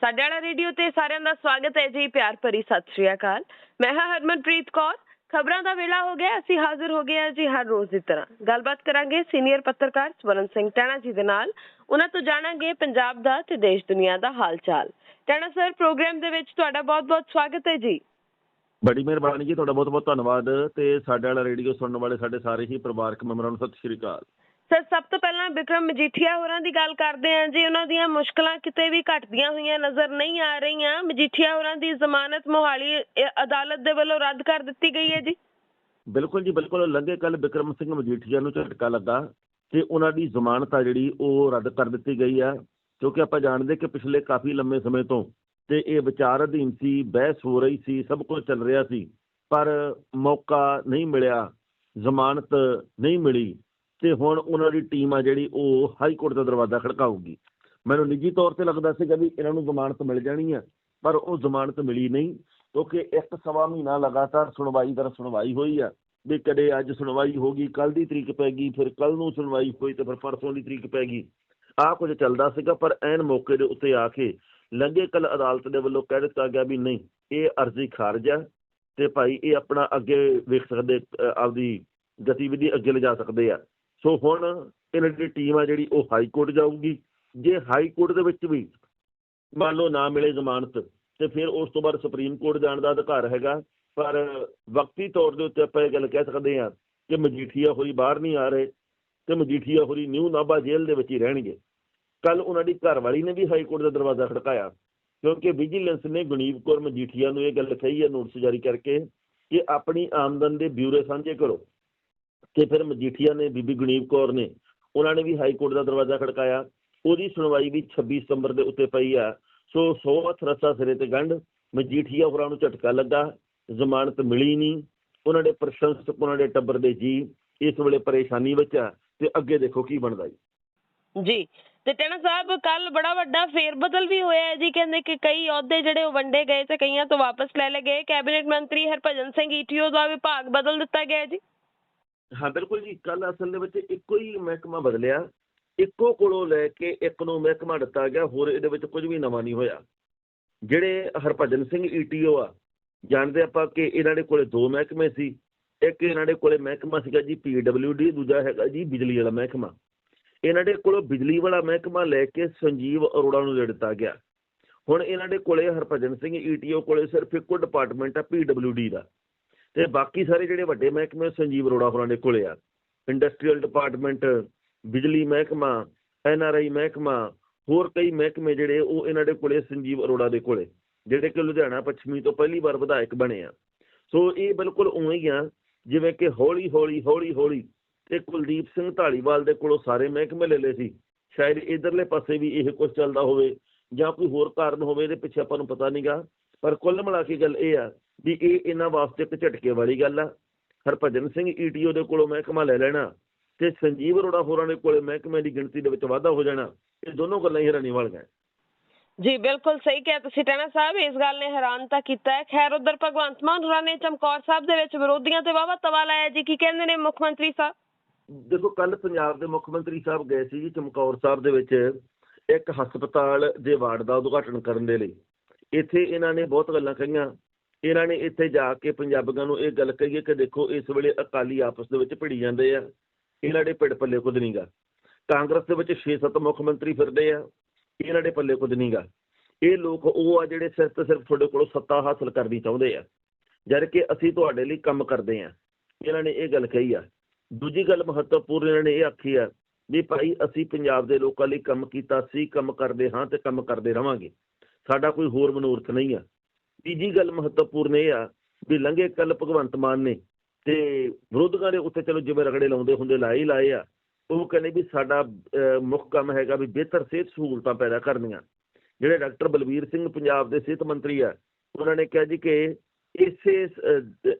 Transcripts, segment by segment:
ਸਾਡੇ ਵਾਲਾ ਰੇਡੀਓ ਤੇ ਸਾਰਿਆਂ ਦਾ ਸਵਾਗਤ ਹੈ ਜੀ, ਪਿਆਰ ਭਰੀ ਸਤਿ ਸ਼੍ਰੀ ਅਕਾਲ। ਮੈਂ ਹਾਂ ਹਰਮਨਪ੍ਰੀਤ ਕੌਰ। ਖਬਰਾਂ ਦਾ ਵੇਲਾ ਹੋ ਗਿਆ, ਅਸੀਂ ਹਾਜ਼ਰ ਹੋ ਗਏ ਹਾਂ ਜੀ ਹਰ ਰੋਜ਼ ਦੀ ਤਰ੍ਹਾਂ। ਗੱਲਬਾਤ ਕਰਾਂਗੇ ਸੀਨੀਅਰ ਪੱਤਰਕਾਰ ਸਵਰਨ ਸਿੰਘ ਟਾਣਾ ਜੀ ਦੇ ਨਾਲ। ਉਹਨਾਂ ਤੋਂ ਜਾਣਾਂਗੇ ਪੰਜਾਬ ਦਾ ਤੇ ਦੇਸ਼ ਦੁਨੀਆ ਦਾ ਹਾਲ ਚਾਲ ਟਾਣਾ ਸਰ, ਪ੍ਰੋਗਰਾਮ ਦੇ ਵਿੱਚ ਤੁਹਾਡਾ ਬਹੁਤ-ਬਹੁਤ ਸਵਾਗਤ ਹੈ ਜੀ। ਬੜੀ ਮਿਹਰਬਾਨੀ ਜੀ, ਤੁਹਾਡਾ ਬਹੁਤ ਬਹੁਤ ਧੰਨਵਾਦ ਤੇ ਸਾਡੇ ਵਾਲਾ ਰੇਡੀਓ ਸੁਣਨ ਵਾਲੇ ਸਾਡੇ ਸਾਰੇ ਹੀ ਪਰਿਵਾਰਕ ਮੈਂਬਰਾਂ ਨੂੰ ਸਤਿ ਸ਼੍ਰੀ ਅਕਾਲ। ਸਰ, ਸਭ ਤੋਂ ਪਹਿਲਾਂ ਵਿਕਰਮ ਮਜੀਠੀਆ ਹੋਰਾਂ ਦੀ ਗੱਲ ਕਰਦੇ ਹਾਂ ਜੀ। ਉਹਨਾਂ ਦੀਆਂ ਮੁਸ਼ਕਲਾਂ ਕਿਤੇ ਵੀ ਘਟਦੀਆਂ ਹੋਈਆਂ ਨਜ਼ਰ ਨਹੀਂ ਆ ਰਹੀਆਂ। ਮਜੀਠੀਆ ਹੋਰਾਂ ਦੀ ਜ਼ਮਾਨਤ ਮੋਹਾਲੀ ਅਦਾਲਤ ਦੇ ਵੱਲੋਂ ਰੱਦ ਕਰ ਦਿੱਤੀ ਗਈ ਹੈ ਜੀ। ਬਿਲਕੁਲ ਜੀ, ਬਿਲਕੁਲ। ਲੰਘੇ ਕੱਲ ਵਿਕਰਮ ਸਿੰਘ ਮਜੀਠੀਆ ਨੂੰ ਝਟਕਾ ਲੱਗਾ ਤੇ ਉਹਨਾਂ ਦੀ ਜ਼ਮਾਨਤ ਆ ਜਿਹੜੀ, ਉਹ ਰੱਦ ਕਰ ਦਿੱਤੀ ਗਈ ਆ। ਕਿਉਂਕਿ ਆਪਾਂ ਜਾਣਦੇ ਕਿ ਪਿਛਲੇ ਕਾਫੀ ਲੰਮੇ ਸਮੇਂ ਤੋਂ ਤੇ ਇਹ ਵਿਚਾਰ ਅਧੀਨ ਸੀ, ਬਹਿਸ ਹੋ ਰਹੀ ਸੀ, ਸਭ ਕੁਝ ਚੱਲ ਰਿਹਾ ਸੀ। ਪਰ ਮੌਕਾ ਨਹੀਂ ਮਿਲਿਆ, ਜ਼ਮਾਨਤ ਨਹੀਂ ਮਿਲੀ। ਤੇ ਹੁਣ ਉਹਨਾਂ ਦੀ ਟੀਮ ਆ ਜਿਹੜੀ ਉਹ ਹਾਈ ਕੋਰਟ ਦਾ ਦਰਵਾਜ਼ਾ ਖੜਕਾਊਗੀ। ਮੈਨੂੰ ਨਿੱਜੀ ਤੌਰ ਤੇ ਲੱਗਦਾ ਸੀਗਾ ਵੀ ਇਹਨਾਂ ਨੂੰ ਜ਼ਮਾਨਤ ਮਿਲ ਜਾਣੀ ਆ, ਪਰ ਉਹ ਜ਼ਮਾਨਤ ਮਿਲੀ ਨਹੀਂ, ਕਿਉਂਕਿ ਇੱਕ ਸਵਾ ਮਹੀਨਾ ਲਗਾਤਾਰ ਸੁਣਵਾਈ ਦਰ ਸੁਣਵਾਈ ਹੋਈ ਆ, ਵੀ ਕਦੇ ਅੱਜ ਸੁਣਵਾਈ ਹੋ ਗਈ ਕੱਲ ਦੀ ਤਰੀਕ ਪੈ ਗਈ, ਫਿਰ ਕੱਲ ਨੂੰ ਸੁਣਵਾਈ ਹੋਈ ਤੇ ਫਿਰ ਪਰਸੋਂ ਦੀ ਤਰੀਕ ਪੈ ਗਈ। ਆਹ ਕੁਝ ਚੱਲਦਾ ਸੀਗਾ, ਪਰ ਐਨ ਮੌਕੇ ਦੇ ਉੱਤੇ ਆ ਕੇ ਲੰਘੇ ਕੱਲ ਅਦਾਲਤ ਦੇ ਵੱਲੋਂ ਕਹਿ ਦਿੱਤਾ ਗਿਆ ਵੀ ਨਹੀਂ, ਇਹ ਅਰਜ਼ੀ ਖਾਰਜ ਹੈ ਤੇ ਭਾਈ ਇਹ ਆਪਣਾ ਅੱਗੇ ਵੇਖ ਸਕਦੇ ਆਪਦੀ ਗਤੀਵਿਧੀ ਅੱਗੇ ਲਿਜਾ ਸਕਦੇ ਆ। ਸੋ ਹੁਣ ਇਹਨਾਂ ਦੀ ਟੀਮ ਆ ਜਿਹੜੀ ਉਹ ਹਾਈ ਕੋਰਟ ਜਾਊਗੀ। ਜੇ ਹਾਈ ਕੋਰਟ ਦੇ ਵਿੱਚ ਵੀ ਮੰਨ ਲਓ ਨਾ ਮਿਲੇ ਜ਼ਮਾਨਤ, ਤੇ ਫਿਰ ਉਸ ਤੋਂ ਬਾਅਦ ਸੁਪਰੀਮ ਕੋਰਟ ਜਾਣ ਦਾ ਅਧਿਕਾਰ ਹੈਗਾ। ਪਰ ਵਕਤੀ ਤੌਰ ਦੇ ਉੱਤੇ ਆਪਾਂ ਇਹ ਗੱਲ ਕਹਿ ਸਕਦੇ ਹਾਂ ਕਿ ਮਜੀਠੀਆ ਹੋਰੀ ਬਾਹਰ ਨਹੀਂ ਆ ਰਹੇ ਤੇ ਮਜੀਠੀਆ ਹੋਰੀ ਨਿਊ ਨਾਭਾ ਜੇਲ੍ਹ ਦੇ ਵਿੱਚ ਹੀ ਰਹਿਣਗੇ। ਕੱਲ ਉਹਨਾਂ ਦੀ ਘਰਵਾਲੀ ਨੇ ਵੀ ਹਾਈ ਕੋਰਟ ਦਾ ਦਰਵਾਜ਼ਾ ਖੜਕਾਇਆ, ਕਿਉਂਕਿ ਵਿਜੀਲੈਂਸ ਨੇ ਗੁਨੀਬ ਕੌਰ ਮਜੀਠੀਆ ਨੂੰ ਇਹ ਗੱਲ ਕਹੀ ਹੈ, ਨੋਟਿਸ ਜਾਰੀ ਕਰਕੇ ਕਿ ਆਪਣੀ ਆਮਦਨ ਦੇ ਬਿਊਰੇ ਸਾਂਝੇ ਕਰੋ। ਤੇ ਫਿਰ ਮਜੀਠੀਆ ਨੇ ਬੀਬੀ ਗੁਨੀਬ ਕੌਰ ਨੇ ਉਹਨਾਂ ਨੇ ਵੀ ਹਾਈ ਕੋਰਟ ਦਾ ਦਰਵਾਜ਼ਾ ਖੜਕਾਇਆ। ਉਹਦੀ ਸੁਣਵਾਈ ਵੀ 26 ਸਤੰਬਰ ਦੇ ਉੱਤੇ ਪਈ ਆ। ਸੋ ਸੌ ਹੱਥ ਰੱਸਾ ਸਿਰੇ ਤੇ ਗੰਢ, ਮਜੀਠੀਆ ਹੋਰਾਂ ਨੂੰ ਝਟਕਾ ਲੱਗਾ, ਜ਼ਮਾਨਤ ਮਿਲੀ ਨਹੀਂ। ਉਹਨਾਂ ਦੇ ਪ੍ਰਸ਼ੰਸਕ, ਉਹਨਾਂ ਦੇ ਟੱਬਰ ਦੇ ਜੀ ਇਸ ਵੇਲੇ ਪਰੇਸ਼ਾਨੀ ਵਿੱਚ ਆ ਤੇ ਅੱਗੇ ਦੇਖੋ ਕੀ ਬਣਦਾ ਜੀ। ਜੀ, ਤੇ ਟਣਾ ਸਾਹਿਬ ਕੱਲ ਬੜਾ ਵੱਡਾ ਫੇਰ ਬਦਲ ਵੀ ਹੋਇਆ ਹੈ ਜੀ। ਕਹਿੰਦੇ ਕਿ ਕਈ ਅਹੁਦੇ ਜਿਹੜੇ ਉਹ ਵੰਡੇ ਗਏ ਤੇ ਕਈਆਂ ਤੋਂ ਵਾਪਸ ਲੈ ਲਏ ਗਏ। ਕੈਬਨਿਟ ਮੰਤਰੀ ਹਰਭਜਨ ਸਿੰਘ ਈਟੀਓ ਦਾ ਵਿਭਾਗ ਬਦਲ ਦਿੱਤਾ ਗਿਆ ਜੀ। ਹਾਂ, ਬਿਲਕੁਲ ਜੀ। ਕੱਲ ਅਸਲ ਦੇ ਵਿੱਚ ਇੱਕੋ ਹੀ ਮਹਿਕਮਾ ਬਦਲਿਆ। ਇੱਕੋ ਕੋਲੋਂ ਲੈ ਕੇ ਇੱਕ ਨੂੰ ਮਹਿਕਮਾ ਦਿੱਤਾ ਗਿਆ। ਹੋਰ ਇਹਦੇ ਵਿੱਚ ਕੁਝ ਵੀ ਨਵਾਂ ਨਹੀਂ ਹੋਇਆ। ਜਿਹੜੇ ਹਰਭਜਨ ਸਿੰਘ ਈਟੀਓ ਆ, ਜਾਣਦੇ ਆਪਾਂ ਕਿ ਇਹਨਾਂ ਦੇ ਕੋਲੇ ਦੋ ਮਹਿਕਮੇ ਸੀ। ਇੱਕ ਇਹਨਾਂ ਦੇ ਕੋਲੇ ਮਹਿਕਮਾ ਸੀਗਾ ਜੀ ਪੀਡਬਲਯੂਡੀ ਦੂਜਾ ਹੈਗਾ ਜੀ ਬਿਜਲੀ ਵਾਲਾ ਮਹਿਕਮਾ। ਇਹਨਾਂ ਦੇ ਕੋਲੋਂ ਬਿਜਲੀ ਵਾਲਾ ਮਹਿਕਮਾ ਲੈ ਕੇ ਸੰਜੀਵ ਅਰੋੜਾ ਨੂੰ ਦੇ ਦਿੱਤਾ ਗਿਆ। ਹੁਣ ਇਹਨਾਂ ਦੇ ਕੋਲੇ ਹਰਭਜਨ ਸਿੰਘ ਈਟੀਓ ਕੋਲੇ ਸਿਰਫ ਇੱਕੋ ਡਿਪਾਰਟਮੈਂਟ ਆ ਪੀਡਬਲਯੂਡੀ ਦਾ। ਤੇ ਬਾਕੀ ਸਾਰੇ ਜਿਹੜੇ ਵੱਡੇ ਮਹਿਕਮੇ, ਸੰਜੀਵ ਅਰੋੜਾ ਹੋਰਾਂ ਦੇ ਕੋਲੇ ਆ। ਇੰਡਸਟਰੀਅਲ ਡਿਪਾਰਟਮੈਂਟ ਬਿਜਲੀ ਮਹਿਕਮਾ, ਐੱਨ ਆਰ ਆਈ ਮਹਿਕਮਾ, ਹੋਰ ਕਈ ਮਹਿਕਮੇ ਜਿਹੜੇ ਉਹ ਇਹਨਾਂ ਦੇ ਕੋਲੇ, ਸੰਜੀਵ ਅਰੋੜਾ ਦੇ ਕੋਲੇ, ਜਿਹੜੇ ਕਿ ਲੁਧਿਆਣਾ ਪੱਛਮੀ ਤੋਂ ਪਹਿਲੀ ਵਾਰ ਵਿਧਾਇਕ ਬਣੇ ਆ। ਸੋ ਇਹ ਬਿਲਕੁਲ ਉਵੇਂ ਹੀ ਆ, ਜਿਵੇਂ ਕਿ ਹੌਲੀ ਹੌਲੀ ਹੌਲੀ ਹੌਲੀ ਤੇ ਕੁਲਦੀਪ ਸਿੰਘ ਢਾਲੀਵਾਲ ਦੇ ਕੋਲੋਂ ਸਾਰੇ ਮਹਿਕਮੇ ਲੈ ਲਏ ਸੀ। ਸ਼ਾਇਦ ਇਧਰਲੇ ਪਾਸੇ ਵੀ ਇਹ ਕੁਝ ਚੱਲਦਾ ਹੋਵੇ ਜਾਂ ਕੋਈ ਹੋਰ ਕਾਰਨ ਹੋਵੇ, ਇਹਦੇ ਪਿੱਛੇ ਆਪਾਂ ਨੂੰ ਪਤਾ ਨਹੀਂਗਾ ਪਰ ਕੁੱਲ ਮਿਲਾ ਕੇ ਗੱਲ ਇਹ ਆ ਵੀ ਇਹ ਇਹਨਾਂ ਵਾਸਤੇ ਇੱਕ ਝਟਕੇ ਵਾਲੀ ਗੱਲ ਆ। ਹਰਭਜਨ ਸਿੰਘ ਈਟੀਓ ਦੇ ਕੋਲੋਂ ਮਹਿਕਮਾ ਲੈ ਲੈਣਾ ਤੇ ਸੰਜੀਵ ਅਰੋੜਾ ਹੋਰਾਂ ਦੇ ਕੋਲੇ ਮਹਿਕਮੇ ਦੀ ਗਿਣਤੀ ਦੇ ਵਿੱਚ ਵਾਧਾ ਹੋ ਜਾਣਾ ਇਹ ਦੋਨੋਂ ਗੱਲਾਂ ਹੀ ਹੈਰਾਨੀ ਵਾਲੀਆਂ ਜੀ ਬਿਲਕੁਲ ਸਹੀ ਕਿਹਾ ਤੁਸੀਂ ਟਣਾ ਸਾਹਿਬ ਇਸ ਗੱਲ ਨੇ ਹੈਰਾਨ ਤਾਂ ਕੀਤਾ ਹੈ। ਖੈਰ ਉਧਰ ਭਗਵੰਤ ਮਾਨ ਹੋਰਾਂ ਨੇ ਚਮਕੌਰ ਸਾਹਿਬ ਦੇ ਵਿੱਚ ਵਿਰੋਧੀਆਂ ਤੇ ਵਾਵਾ ਤਵਾ ਲਾਇਆ ਜੀ ਕੀ ਕਹਿੰਦੇ ਨੇ ਮੁੱਖ ਮੰਤਰੀ ਸਾਹਿਬ? ਦੇਖੋ ਕੱਲ ਪੰਜਾਬ ਦੇ ਮੁੱਖ ਮੰਤਰੀ ਸਾਹਿਬ ਗਏ ਸੀ ਜੀ ਚਮਕੌਰ ਸਾਹਿਬ ਦੇ ਵਿੱਚ ਇੱਕ ਹਸਪਤਾਲ ਦੇ ਵਾਰਡ ਦਾ ਉਦਘਾਟਨ ਕਰਨ ਦੇ ਲਈ। ਇੱਥੇ ਇਹਨਾਂ ਨੇ ਬਹੁਤ ਗੱਲਾਂ ਕਹੀਆਂ। ਇਹਨਾਂ ਨੇ ਇੱਥੇ ਜਾ ਕੇ ਪੰਜਾਬੀਆਂ ਨੂੰ ਇਹ ਗੱਲ ਕਹੀ ਹੈ ਕਿ ਦੇਖੋ, ਇਸ ਵੇਲੇ ਅਕਾਲੀ ਆਪਸ ਦੇ ਵਿੱਚ ਭਿੜੀ ਜਾਂਦੇ ਆ। ਇਹਨਾਂ ਦੇ ਪਿੜ ਪੱਲੇ ਕੁਝ ਨਹੀਂਗਾ ਕਾਂਗਰਸ ਦੇ ਵਿੱਚ 6-7 ਮੁੱਖ ਮੰਤਰੀ ਫਿਰਦੇ ਆ। ਇਹਨਾਂ ਦੇ ਪੱਲੇ ਕੁਝ ਨਹੀਂਗਾ ਇਹ ਲੋਕ ਉਹ ਆ ਜਿਹੜੇ ਸਿਰਫ ਤੇ ਸਿਰਫ ਤੁਹਾਡੇ ਕੋਲੋਂ ਸੱਤਾ ਹਾਸਲ ਕਰਨੀ ਚਾਹੁੰਦੇ ਆ। ਜਦ ਕਿ ਅਸੀਂ ਤੁਹਾਡੇ ਲਈ ਕੰਮ ਕਰਦੇ ਆ। ਇਹਨਾਂ ਨੇ ਇਹ ਗੱਲ ਕਹੀ ਆ। ਦੂਜੀ ਗੱਲ ਮਹੱਤਵਪੂਰਨ ਇਹਨਾਂ ਨੇ ਇਹ ਆਖੀ ਆ ਵੀ ਭਾਈ, ਅਸੀਂ ਪੰਜਾਬ ਦੇ ਲੋਕਾਂ ਲਈ ਕੰਮ ਕੀਤਾ ਸੀ, ਕੰਮ ਕਰਦੇ ਹਾਂ ਤੇ ਕੰਮ ਕਰਦੇ ਰਵਾਂਗੇ। ਸਾਡਾ ਕੋਈ ਹੋਰ ਮਨੋਰਥ ਨਹੀਂ ਆ। ਤੀਜੀ ਗੱਲ ਮਹੱਤਵਪੂਰਨ ਇਹ ਆ ਵੀ ਲੰਘੇ ਕੱਲ ਭਗਵੰਤ ਮਾਨ ਨੇ ਤੇ ਵਿਰੋਧਕਾਂ ਦੇ ਉੱਤੇ ਚਲੋ ਜਿਵੇਂ ਰਗੜੇ ਲਾਉਂਦੇ ਹੁੰਦੇ ਲਾਏ ਹੀ ਲਾਏ ਆ ਉਹ ਕਹਿੰਦੇ ਵੀ ਸਾਡਾ ਅਹ, ਮੁੱਖ ਕੰਮ ਹੈਗਾ ਵੀ ਬਿਹਤਰ ਸਿਹਤ ਸਹੂਲਤਾਂ ਪੈਦਾ ਕਰਨੀਆਂ। ਜਿਹੜੇ ਡਾਕਟਰ ਬਲਬੀਰ ਸਿੰਘ ਪੰਜਾਬ ਦੇ ਸਿਹਤ ਮੰਤਰੀ ਆ ਉਹਨਾਂ ਨੇ ਕਿਹਾ ਜੀ ਕਿ ਇਸੇ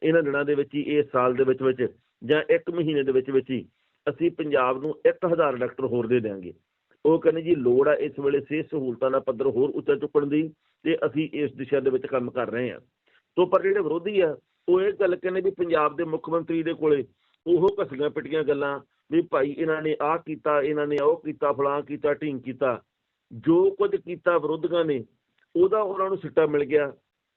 ਇਹਨਾਂ ਦਿਨਾਂ ਦੇ ਵਿੱਚ ਹੀ ਇਸ ਸਾਲ ਦੇ ਵਿੱਚ ਵਿੱਚ ਜਾਂ ਇੱਕ ਮਹੀਨੇ ਦੇ ਵਿੱਚ ਵਿੱਚ ਹੀ ਅਸੀਂ ਪੰਜਾਬ ਨੂੰ 1000 ਡਾਕਟਰ ਹੋਰ ਦੇ ਦੇਵਾਂਗੇ ਉਹ ਕਹਿੰਦੇ ਜੀ ਲੋੜ ਆ ਇਸ ਵੇਲੇ ਸਿਹਤ ਸਹੂਲਤਾਂ ਦਾ ਪੱਧਰ ਹੋਰ ਉੱਚਾ ਚੁੱਕਣ ਦੀ ਤੇ ਅਸੀਂ ਇਸ ਦਿਸ਼ਾ ਦੇ ਵਿੱਚ ਕੰਮ ਕਰ ਰਹੇ ਹਾਂ। ਤੋਂ ਪਰ ਜਿਹੜੇ ਵਿਰੋਧੀ ਆ, ਉਹ ਇਹ ਗੱਲ ਕਹਿੰਦੇ ਵੀ ਪੰਜਾਬ ਦੇ ਮੁੱਖ ਮੰਤਰੀ ਦੇ ਕੋਲੇ ਉਹ ਘਸੀਆਂ ਪਿਟੀਆਂ ਗੱਲਾਂ ਵੀ ਭਾਈ ਇਹਨਾਂ ਨੇ ਆਹ ਕੀਤਾ, ਇਹਨਾਂ ਨੇ ਉਹ ਕੀਤਾ ਫਲਾਂ ਕੀਤਾ, ਢੀਂਗ ਕੀਤਾ। ਜੋ ਕੁਝ ਕੀਤਾ ਵਿਰੋਧੀਆਂ ਨੇ, ਉਹਦਾ ਉਹਨਾਂ ਨੂੰ ਸਿੱਟਾ ਮਿਲ ਗਿਆ।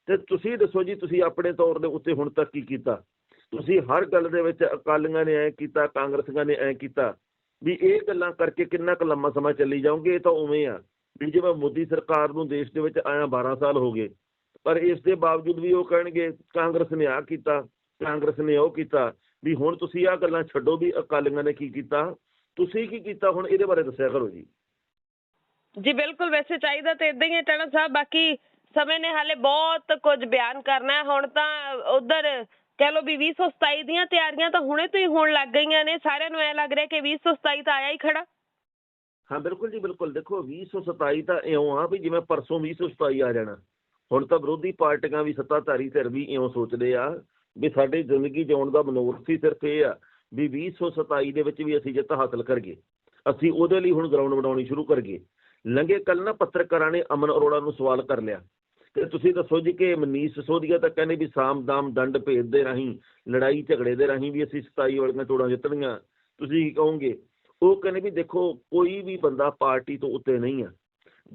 ਤੇ ਤੁਸੀਂ ਦੱਸੋ ਜੀ, ਤੁਸੀਂ ਆਪਣੇ ਤੌਰ ਦੇ ਉੱਤੇ ਹੁਣ ਤੱਕ ਕੀ ਕੀਤਾ? ਤੁਸੀਂ ਹਰ ਗੱਲ ਦੇ ਵਿੱਚ ਅਕਾਲੀਆਂ ਨੇ ਐ ਕੀਤਾ, ਕਾਂਗਰਸੀਆਂ ਨੇ ਐ ਕੀਤਾ। ਵੀ ਇਹ ਗੱਲਾਂ ਕਰਕੇ ਕਿੰਨਾ ਕੁ ਲੰਮਾ ਸਮਾਂ ਚੱਲੀ ਜਾਓਗੇ ਇਹ ਤਾਂ ਉਵੇਂ ਆ। ਵੀ ਜਿਵੇਂ ਮੋਦੀ ਸਰਕਾਰ ਨੂੰ ਦੇਸ਼ ਦੇ ਵਿੱਚ ਆਇਆ 12 ਸਾਲ ਹੋ ਗਏ, ਪਰ ਇਸ ਦੇ ਬਾਵਜੂਦ ਵੀ ਉਹ ਕਹਿਣਗੇ, ਕਾਂਗਰਸ ਨੇ ਆ ਕੀਤਾ, ਕਾਂਗਰਸ ਨੇ ਉਹ ਕੀਤਾ, ਵੀ ਹੁਣ ਤੁਸੀਂ ਆ ਗੱਲਾਂ ਛੱਡੋ ਵੀ ਅਕਾਲੀਆਂ ਨੇ ਕੀ ਕੀਤਾ। ਤੁਸੀਂ ਕੀ ਕੀਤਾ ਹੁਣ, ਇਹਦੇ ਬਾਰੇ ਦੱਸਿਆ ਕਰੋ ਜੀ। ਜੀ, ਬਿਲਕੁਲ, ਵੈਸੇ ਚਾਹੀਦਾ ਤੇ ਇਦਾਂ ਹੀ ਹੈ ਟਣਾ ਸਾਹਿਬ, ਬਾਕੀ ਸਮੇਂ ਨੇ ਹਾਲੇ ਬਹੁਤ ਕੁਝ ਬਿਆਨ ਕਰਨਾ ਹੈ। ਹੁਣ ਤਾਂ ਉਧਰ ਕਹਿ ਲਓ ਵੀ 2027 ਦੀਆਂ ਤਿਆਰੀਆਂ ਤਾਂ ਹੁਣੇ ਤੋਂ ਹੀ ਹੋਣ ਲੱਗ ਗਈਆਂ ਨੇ, ਸਾਰਿਆਂ ਨੂੰ ਐ ਲੱਗ ਰਿਹਾ ਕਿ 2027 ਤਾਂ ਆਇਆ ਹੀ ਖੜਾ। ਹਾਂ, ਬਿਲਕੁਲ ਜੀ, ਬਿਲਕੁਲ। ਦੇਖੋ 2027 ਤਾਂ ਇਉਂ ਆ ਵੀ ਜਿਵੇਂ ਪਰਸੋਂ 2027 ਆ ਜਾਣਾ। ਹੁਣ ਤਾਂ ਵਿਰੋਧੀ ਪਾਰਟੀਆਂ ਵੀ ਸੱਤਾਧਾਰੀ ਧਿਰ ਵੀ ਇਉਂ ਸੋਚਦੇ ਆ ਵੀ ਸਾਡੀ ਜ਼ਿੰਦਗੀ ਜਿਉਣ ਦਾ ਮਨੋਰਥ ਹੀ ਸਿਰਫ ਇਹ ਆ ਵੀ 2027 ਦੇ ਵਿੱਚ ਵੀ ਅਸੀਂ ਜਿੱਤ ਹਾਸਲ ਕਰਗੇ ਅਸੀਂ ਉਹਦੇ ਲਈ ਹੁਣ ਗਰਾਊਂਡ ਬਣਾਉਣੀ ਸ਼ੁਰੂ ਕਰਗੇ ਲੰਘੇ ਕੱਲ ਨਾ ਪੱਤਰਕਾਰਾਂ ਨੇ ਅਮਨ ਅਰੋੜਾ ਨੂੰ ਸਵਾਲ ਕਰ ਲਿਆ। ਤੇ ਤੁਸੀਂ ਦੱਸੋ ਜੀ ਕਿ ਮਨੀਸ਼ ਸਿਸੋਦੀਆ ਤਾਂ ਕਹਿੰਦੇ ਵੀ ਸਾਮ ਦਾਮ ਦੰਡ ਭੇਦ ਦੇ ਰਾਹੀਂ, ਲੜਾਈ ਝਗੜੇ ਦੇ ਰਾਹੀਂ ਵੀ ਅਸੀਂ 27 ਵਾਲੀਆਂ ਚੋਣਾਂ ਜਿੱਤਣੀਆਂ। ਤੁਸੀਂ ਕੀ ਕਹੋਗੇ? ਉਹ ਕਹਿੰਦੇ ਵੀ ਦੇਖੋ, ਕੋਈ ਵੀ ਬੰਦਾ ਪਾਰਟੀ ਤੋਂ ਉੱਤੇ ਨਹੀਂ ਆ।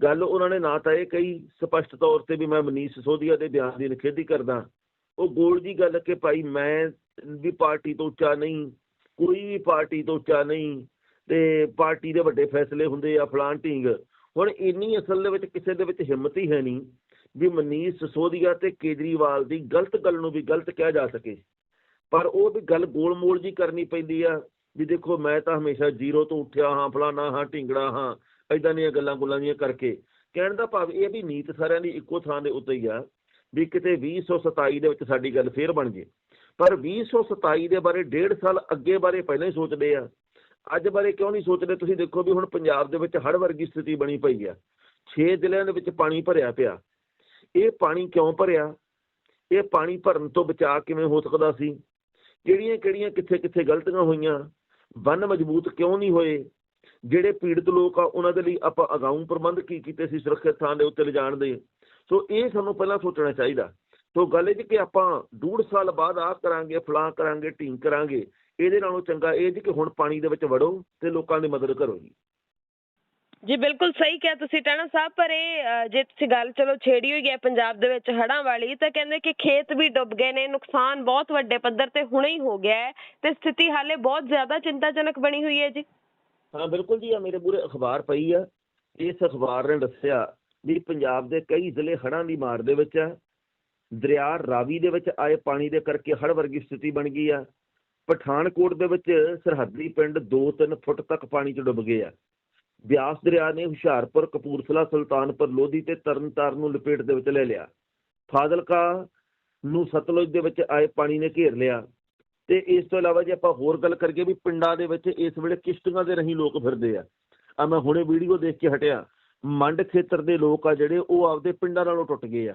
ਗੱਲ ਉਹਨਾਂ ਨੇ ਨਾ ਤਾਂ ਇਹ ਕਹੀ, ਸਪਸ਼ਟ ਤੌਰ ਤੇ ਵੀ ਮੈਂ ਮਨੀਸ਼ ਸਿਸੋਦੀਆ ਦੇ ਬਿਆਨ ਦੀ ਨਿਖੇਧੀ ਕਰਦਾ। ਉਹ ਗੋਲ ਜੀ ਗੱਲ ਕਿ ਭਾਈ ਮੈਂ ਵੀ ਪਾਰਟੀ ਤੋਂ ਉੱਚਾ ਨਹੀਂ, ਕੋਈ ਵੀ ਪਾਰਟੀ ਤੋਂ ਉੱਚਾ ਨਹੀਂ, ਤੇ ਪਾਰਟੀ ਦੇ ਵੱਡੇ ਫੈਸਲੇ ਹੁੰਦੇ ਆ ਫਲਾਂ ਢੀਂਗ। ਹੁਣ ਇੰਨੀ ਅਸਲ ਦੇ ਵਿੱਚ ਕਿਸੇ ਦੇ ਵਿੱਚ ਹਿੰਮਤ ਹੀ ਹੈ ਨਹੀਂ। ਵੀ ਮਨੀਸ਼ ਸਸੋਦੀਆ ਤੇ ਕੇਜਰੀਵਾਲ ਦੀ ਗਲਤ ਗੱਲ ਨੂੰ ਵੀ ਗਲਤ ਕਿਹਾ ਜਾ ਸਕੇ। ਪਰ ਉਹ ਵੀ ਗੱਲ ਗੋਲ-ਮੋਲ ਜੀ ਕਰਨੀ ਪੈਂਦੀ ਆ ਵੀ ਦੇਖੋ ਮੈਂ ਤਾਂ ਹਮੇਸ਼ਾ ਜ਼ੀਰੋ ਤੋਂ ਉੱਠਿਆ ਹਾਂ, ਫਲਾਣਾ ਹਾਂ, ਢਿੰਗੜਾ ਹਾਂ ਐਦਾਂ ਦੀਆਂ ਗੱਲਾਂ ਗੁੱਲਾਂ ਦੀਆਂ ਕਰਕੇ। ਕਹਿਣ ਦਾ ਭਾਵ ਇਹ ਵੀ ਨੀਤ ਸਾਰਿਆਂ ਦੀ ਇੱਕੋ ਥਾਂ ਦੇ ਉੱਤੇ ਹੀ ਆ ਵੀ ਕਿਤੇ 2027 ਦੇ ਵਿੱਚ ਸਾਡੀ ਗੱਲ ਫੇਰ ਬਣ ਜੇ। ਪਰ 2027 ਦੇ ਬਾਰੇ ਡੇਢ ਸਾਲ ਅੱਗੇ ਬਾਰੇ ਪਹਿਲਾਂ ਹੀ ਸੋਚਦੇ ਆ। ਅੱਜ ਬਾਰੇ ਕਿਉਂ ਨਹੀਂ ਸੋਚਦੇ? ਤੁਸੀਂ ਦੇਖੋ ਵੀ ਹੁਣ ਪੰਜਾਬ ਦੇ ਵਿੱਚ ਹੜ੍ਹ ਵਰਗੀ ਸਥਿਤੀ ਬਣੀ ਪਈ ਆ। 6 ਜ਼ਿਲ੍ਹਿਆਂ ਦੇ ਵਿੱਚ ਪਾਣੀ ਭਰਿਆ ਪਿਆ। ਇਹ ਪਾਣੀ ਕਿਉਂ ਭਰਿਆ? ਇਹ ਪਾਣੀ ਭਰਨ ਤੋਂ ਬਚਾ ਕਿਵੇਂ ਹੋ ਸਕਦਾ ਸੀ? ਕਿਹੜੀਆਂ ਕਿਹੜੀਆਂ ਕਿੱਥੇ ਕਿੱਥੇ ਗਲਤੀਆਂ ਹੋਈਆਂ? ਬੰਨ ਮਜ਼ਬੂਤ ਕਿਉਂ ਨਹੀਂ ਹੋਏ? ਜਿਹੜੇ ਪੀੜਤ ਲੋਕ ਆ, ਉਹਨਾਂ ਦੇ ਲਈ ਆਪਾਂ ਅਗਾਊਂ ਪ੍ਰਬੰਧ ਕੀ ਕੀਤੇ ਸੀ ਸੁਰੱਖਿਅਤ ਥਾਂ ਦੇ ਉੱਤੇ ਲਿਜਾਣ ਦੇ? ਸੋ ਇਹ ਸਾਨੂੰ ਪਹਿਲਾਂ ਸੋਚਣਾ ਚਾਹੀਦਾ। ਸੋ ਗੱਲ ਇਹ ਜੀ ਕਿ ਆਪਾਂ ਡੂਢ ਸਾਲ ਬਾਅਦ ਆਹ ਕਰਾਂਗੇ ਫਲਾਂ ਕਰਾਂਗੇ, ਢੀਂਗ ਕਰਾਂਗੇ, ਇਹਦੇ ਨਾਲੋਂ ਚੰਗਾ ਇਹ ਜੀ ਕਿ ਹੁਣ ਪਾਣੀ ਦੇ ਵਿੱਚ ਵੜੋ ਤੇ ਲੋਕਾਂ ਦੀ ਮਦਦ ਕਰੋ ਜੀ। ਜੀ, ਬਿਲਕੁਲ ਸਹੀ ਕਿਹਾ ਤੁਸੀਂ ਟਣਾ ਸਾਹਿਬ, ਪਰ ਇਹ ਜੇ ਤੁਸੀਂ ਗੱਲ, ਚਲੋ ਛੇੜੀ ਹੋਈ ਹੈ ਪੰਜਾਬ ਦੇ ਵਿੱਚ ਹੜ੍ਹਾਂ ਵਾਲੀ, ਤਾਂ ਕਹਿੰਦੇ ਕਿ ਖੇਤ ਵੀ ਡੁੱਬ ਗਏ ਨੇ, ਨੁਕਸਾਨ ਬਹੁਤ ਵੱਡੇ ਪੱਧਰ ਤੇ ਹੁਣੇ ਹੀ ਹੋ ਗਿਆ ਹੈ ਤੇ ਸਥਿਤੀ ਹਾਲੇ ਬਹੁਤ ਜ਼ਿਆਦਾ ਚਿੰਤਾਜਨਕ ਬਣੀ ਹੋਈ ਹੈ ਜੀ। ਹਾਂ, ਬਿਲਕੁਲ ਜੀ ਆ ਮੇਰੇ ਪੂਰੇ ਅਖਬਾਰ ਪਈ ਆ, ਇਸ ਅਖਬਾਰ ਨੇ ਦੱਸਿਆ ਵੀ ਪੰਜਾਬ ਦੇ ਕਈ ਜ਼ਿਲ੍ਹੇ ਹੜਾਂ ਦੀ ਮਾਰ ਦੇ ਵਿੱਚ ਆ, ਦਰਿਆ ਰਾਵੀ ਦੇ ਵਿੱਚ ਆਏ ਪਾਣੀ ਦੇ ਕਰਕੇ ਹੜ ਵਰਗੀ ਸਥਿਤੀ ਬਣ ਗਈ ਆ, ਪਠਾਨਕੋਟ ਦੇ ਵਿੱਚ ਸਰਹੱਦੀ ਪਿੰਡ 2-3 ਫੁੱਟ ਤੱਕ ਪਾਣੀ 'ਚ ਡੁੱਬ ਗਏ ਆ। ਬਿਆਸ ਦਰਿਆ ਨੇ ਹੁਸ਼ਿਆਰਪੁਰ, ਕਪੂਰਥਲਾ, ਸੁਲਤਾਨਪੁਰ, ਲੋਧੀ ਤੇ ਤਰਨਤਾਰਨ ਨੂੰ ਲਪੇਟ ਦੇ ਵਿੱਚ ਲੈ ਲਿਆ। ਫਾਜ਼ਿਲਕਾ ਨੂੰ ਸਤਲੁਜ ਦੇ ਵਿੱਚ ਆਏ ਪਾਣੀ ਨੇ ਘੇਰ ਲਿਆ। ਤੇ ਇਸ ਤੋਂ ਇਲਾਵਾ ਜੇ ਆਪਾਂ ਹੋਰ ਗੱਲ ਕਰੀਏ ਵੀ ਪਿੰਡਾਂ ਦੇ ਵਿੱਚ ਇਸ ਵੇਲੇ ਕਿਸ਼ਤੀਆਂ ਦੇ ਰਹੀ ਲੋਕ ਫਿਰਦੇ ਆ। ਆ ਮੈਂ ਹੁਣੇ ਵੀਡੀਓ ਦੇਖ ਕੇ ਹਟਿਆ। ਮੰਡ ਖੇਤਰ ਦੇ ਲੋਕ ਆ ਜਿਹੜੇ, ਉਹ ਆਪਦੇ ਪਿੰਡਾਂ ਨਾਲੋਂ ਟੁੱਟ ਗਏ ਆ।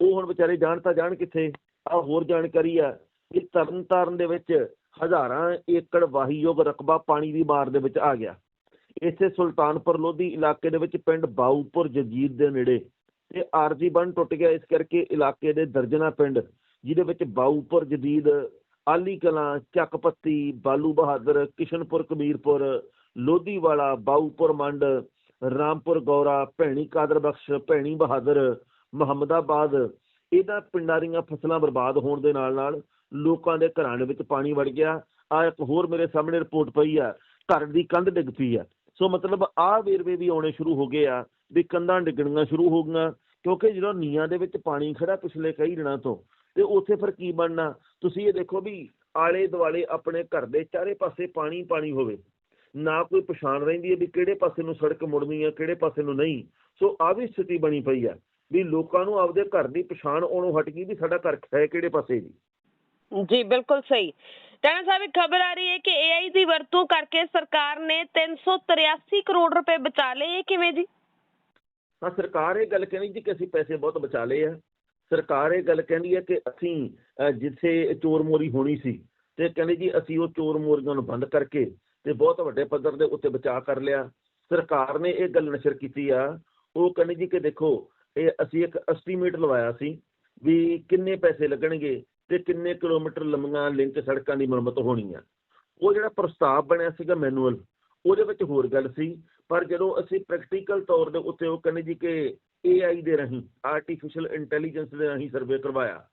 ਉਹ ਹੁਣ ਵਿਚਾਰੇ ਜਾਣ ਤਾਂ ਜਾਣ ਕਿੱਥੇ? ਆ ਹੋਰ ਜਾਣਕਾਰੀ ਆ ਕਿ ਤਰਨਤਾਰਨ ਦੇ ਵਿੱਚ ਹਜ਼ਾਰਾਂ ਏਕੜ ਵਾਹੀਯੋਗ ਰਕਬਾ ਪਾਣੀ ਦੀ ਮਾਰ ਦੇ ਵਿੱਚ ਆ ਗਿਆ। ਇਸੇ ਸੁਲਤਾਨਪੁਰ ਲੋਧੀ ਇਲਾਕੇ ਦੇ ਵਿੱਚ ਪਿੰਡ ਬਾਊਪੁਰ ਜਗੀਰ ਦੇ ਨੇੜੇ ਤੇ ਆਰਜੀ ਬੰਨ ਟੁੱਟ ਗਿਆ। ਇਸ ਕਰਕੇ ਇਲਾਕੇ ਦੇ ਦਰਜਨਾ ਪਿੰਡ, ਜਿਹਦੇ ਵਿੱਚ ਬਾਊਪੁਰ ਜਦੀਦ ਆਲੀ ਕਲਾਂ ਚੱਕਪੱਤੀ, ਬਾਲੂ ਬਹਾਦਰ, ਕਿਸ਼ਨਪੁਰ, ਕਬੀਰਪੁਰ, ਲੋਧੀਵਾਲਾ, ਬਾਊਪੁਰ ਮੰਡ, ਰਾਮਪੁਰ ਗੌਰਾ, ਭੈਣੀ ਕਾਦਰ ਬਖਸ਼, ਭੈਣੀ ਬਹਾਦਰ, ਮੁਹੰਮਦਾਬਾਦ ਇਹਦਾ ਪਿੰਡਾਂ ਦੀਆਂ ਫਸਲਾਂ ਬਰਬਾਦ ਹੋਣ ਦੇ ਨਾਲ ਨਾਲ ਲੋਕਾਂ ਦੇ ਘਰਾਂ ਦੇ ਵਿੱਚ ਪਾਣੀ ਵੜ ਗਿਆ। ਆ ਇੱਕ ਹੋਰ ਮੇਰੇ ਸਾਹਮਣੇ ਰਿਪੋਰਟ ਪਈ ਆ। ਘਰ ਦੀ ਕੰਧ ਡਿੱਗ ਪਈ ਆ। ਸੋ ਮਤਲਬ ਆਹ ਵੇਰਵੇ ਵੀ ਆਉਣੇ ਸ਼ੁਰੂ ਹੋ ਗਏ ਆ ਵੀ ਕੰਧਾਂ ਡਿੱਗਣੀਆਂ ਸ਼ੁਰੂ ਹੋ ਗਈਆਂ, ਕਿਉਂਕਿ ਜਦੋਂ ਨੀਆਂ ਦੇ ਵਿੱਚ ਪਾਣੀ ਖੜਾ ਪਿਛਲੇ ਕਈ ਦਿਨਾਂ ਤੋਂ, ਤੇ ਉੱਥੇ ਫਿਰ ਕੀ ਬਣਨਾ? ਤੁਸੀਂ ਇਹ ਦੇਖੋ ਵੀ ਆਲੇ ਦੁਆਲੇ ਆਪਣੇ ਘਰ ਦੇ ਚਾਰੇ ਪਾਸੇ ਪਾਣੀ ਪਾਣੀ ਹੋਵੇ, ਨਾ ਕੋਈ ਪਛਾਣ ਰਹਿੰਦੀ ਹੈ ਵੀ ਕਿਹੜੇ ਪਾਸੇ ਨੂੰ ਸੜਕ ਮੁੜਨੀ ਹੈ ਕਿਹੜੇ ਪਾਸੇ ਨੂੰ ਨਹੀਂ। ਸੋ ਆ ਵੀ ਸਥਿਤੀ ਬਣੀ ਪਈ ਆ ਵੀ ਲੋਕਾਂ ਨੂੰ ਆਪਦੇ ਘਰ ਦੀ ਪਛਾਣ ਆਉਣੋਂ ਹਟ ਗਈ ਵੀ ਸਾਡਾ ਘਰ ਹੈ ਕਿਹੜੇ ਪਾਸੇ ਦੀ ਜੀ, ਬਿਲਕੁਲ ਸਹੀ। ਟਾਣਾ ਸਾਹਿਬ, ਇੱਕ ਖਬਰ ਆ ਰਹੀ ਹੈ ਕਿ AI ਦੀ ਵਰਤੋਂ ਕਰਕੇ ਸਰਕਾਰ ਨੇ 383 ਕਰੋੜ ਰੁਪਏ ਬਚਾ ਲਏ, ਇਹ ਕਿਵੇਂ ਜੀ? ਹਾਂ, ਸਰਕਾਰ ਇਹ ਗੱਲ ਕਹਿੰਦੀ ਜੀ ਕਿ ਅਸੀਂ ਪੈਸੇ ਬਹੁਤ ਬਚਾ ਲਏ ਆ। ਸਰਕਾਰ ਇਹ ਗੱਲ ਕਹਿੰਦੀ ਹੈ ਕਿ ਅਸੀਂ ਜਿੱਥੇ ਚੋਰ ਮੋਰੀ ਹੋਣੀ ਸੀ ਤੇ ਕਹਿੰਦੇ ਜੀ ਅਸੀਂ ਉਹ ਚੋਰ ਮੋਰੀਆਂ ਨੂੰ ਬੰਦ ਕਰਕੇ ਤੇ ਬਹੁਤ ਵੱਡੇ ਪੱਧਰ ਦੇ ਉੱਤੇ ਬਚਾਅ ਕਰ ਲਿਆ। ਸਰਕਾਰ ਨੇ ਇਹ ਗੱਲ ਨਸ਼ਰ ਕੀਤੀ ਆ। ਉਹ ਕਹਿੰਦੇ ਜੀ ਕਿ ਦੇਖੋ, ਇਹ ਅਸੀਂ ਇੱਕ ਐਸਟੀਮੇਟ ਲਵਾਇਆ ਸੀ ਵੀ ਕਿੰਨੇ ਪੈਸੇ ਲੱਗਣਗੇ ਤੇ ਕਿੰਨੇ ਕਿਲੋਮੀਟਰ ਲੰਮੀਆਂ ਲਿੰਕ ਸੜਕਾਂ ਦੀ ਮੁਰੰਮਤ ਹੋਣੀ ਆ ਉਹ ਜਿਹੜਾ ਪ੍ਰਸਤਾਵ ਬਣਿਆ ਸੀਗਾ ਮੈਨੂਅਲ, ਉਹਦੇ ਵਿੱਚ ਹੋਰ ਗੱਲ ਸੀ, ਪਰ ਜਦੋਂ ਅਸੀਂ ਪ੍ਰੈਕਟੀਕਲ ਤੌਰ ਦੇ ਉੱਤੇ ਉਹ ਕਹਿੰਦੇ ਜੀ ਕਿ AI ਦੇ ਰਾਹੀਂ ਆਰਟੀਫੀਸ਼ੀਅਲ ਇੰਟੈਲੀਜੈਂਸ ਦੇ ਰਾਹੀਂ ਸਰਵੇ ਕਰਵਾਇਆ,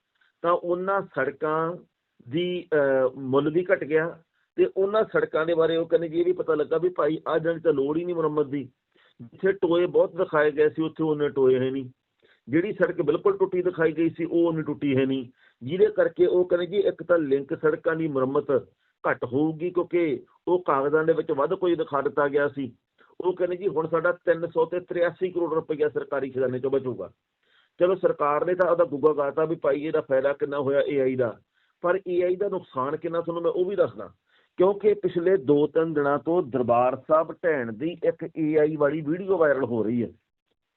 ਤਾਂ ਉਹਨਾਂ ਸੜਕਾਂ ਦੀ ਮੁੱਲ ਵੀ ਘਟ ਗਿਆ ਤੇ ਉਹਨਾਂ ਸੜਕਾਂ ਦੇ ਬਾਰੇ ਉਹ ਕਹਿੰਦੇ ਜੀ ਇਹ ਵੀ ਪਤਾ ਲੱਗਾ ਵੀ ਭਾਈ ਆਹ ਜਣ ਤਾਂ ਲੋੜ ਹੀ ਨਹੀਂ ਮੁਰੰਮਤ ਦੀ। ਜਿੱਥੇ ਟੋਏ ਬਹੁਤ ਦਿਖਾਏ ਗਏ ਸੀ, ਉੱਥੇ ਉਹਨੇ ਟੋਏ ਹੈ ਨਹੀਂ। ਜਿਹੜੀ ਸੜਕ ਬਿਲਕੁਲ ਟੁੱਟੀ ਦਿਖਾਈ ਗਈ ਸੀ, ਉਹ ਨਹੀਂ ਟੁੱਟੀ ਹੈ ਨਹੀਂ। ਜਿਹਦੇ ਕਰਕੇ ਉਹ ਕਹਿੰਦੇ ਜੀ, ਇੱਕ ਤਾਂ ਲਿੰਕ ਸੜਕਾਂ ਦੀ ਮੁਰੰਮਤ ਘੱਟ ਹੋਊਗੀ, ਕਿਉਂਕਿ ਉਹ ਕਾਗਜ਼ਾਂ ਦੇ ਵਿੱਚ ਵੱਧ ਕੋਈ ਦਿਖਾ ਦਿੱਤਾ ਗਿਆ ਸੀ। ਉਹ ਕਹਿੰਦੇ ਜੀ, ਹੁਣ ਸਾਡਾ 300 ਤੇ 83 ਕਰੋੜ ਰੁਪਈਆ ਸਰਕਾਰੀ ਖਜ਼ਾਨੇ ਚੋਂ ਬਚੂਗਾ। ਚਲੋ ਸਰਕਾਰ ਨੇ ਤਾਂ ਉਹਦਾ ਗੁੱਗਾ ਗਾਤਾ ਵੀ ਭਾਈ, ਇਹਦਾ ਫਾਇਦਾ ਕਿੰਨਾ ਹੋਇਆ AI ਦਾ। ਪਰ AI ਦਾ ਨੁਕਸਾਨ ਕਿੰਨਾ ਤੁਹਾਨੂੰ ਮੈਂ ਉਹ ਵੀ ਦੱਸਦਾ। ਕਿਉਂਕਿ ਪਿਛਲੇ 2-3 ਦਿਨਾਂ ਤੋਂ ਦਰਬਾਰ ਸਾਹਿਬ ਢਹਿਣ ਦੀ ਇੱਕ AI ਵਾਲੀ ਵੀਡੀਓ ਵਾਇਰਲ ਹੋ ਰਹੀ ਹੈ।